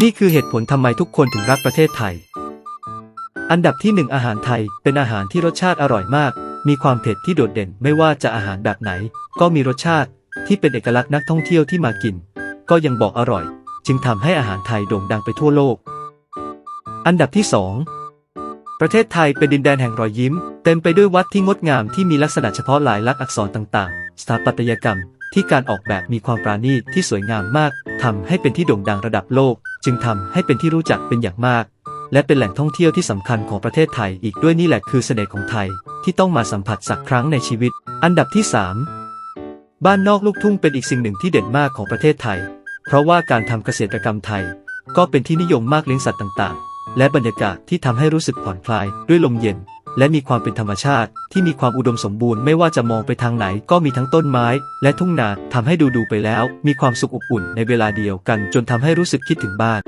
นี่คือเหตุผลทำไมทุกคนถึงรักประเทศไทย อันดับที่หนึ่งอาหารไทยเป็นอาหารที่รสชาติอร่อยมาก มีความเผ็ดที่โดดเด่นไม่ว่าจะอาหารแบบไหน ก็มีรสชาติที่เป็นเอกลักษณ์นักท่องเที่ยวที่มากิน ก็ยังบอกอร่อย จึงทำให้อาหารไทยโด่งดังไปทั่วโลก อันดับที่สองประเทศไทยเป็นดินแดนแห่งรอยยิ้ม เต็มไปด้วยวัดที่งดงามที่มีลักษณะเฉพาะหลายลักษณ์อักษรต่างๆ สถาปัตยกรรมที่การออกแบบมีความปราณีตที่สวยงามมากทำให้เป็นที่โด่งดังระดับโลก จึงทำให้เป็นที่รู้จักเป็นอย่างมาก และเป็นแหล่งท่องเที่ยวที่สำคัญของประเทศไทยอีกด้วยนี่แหละคือเสน่ห์ของไทยที่ต้องมาสัมผัสสักครั้งในชีวิต อันดับที่ 3 บ้านนอกลูกทุ่งเป็นอีกสิ่งหนึ่งที่เด่นมากของประเทศไทย เพราะว่าการทำเกษตรกรรมไทย ก็เป็นที่นิยมมากเลี้ยงสัตว์ต่างๆ และบรรยากาศที่ทำให้รู้สึกผ่อนคลายด้วยลมเย็น และมีความเป็นธรรมชาติ ที่มีความอุดมสมบูรณ์ไม่ว่าจะมองไปทางไหนก็มีทั้งต้นไม้ และทุ่งนาทำให้ดูดูไปแล้ว มีความสุขอบอุ่นในเวลาเดียวกัน จนทำให้รู้สึกคิดถึงบ้าน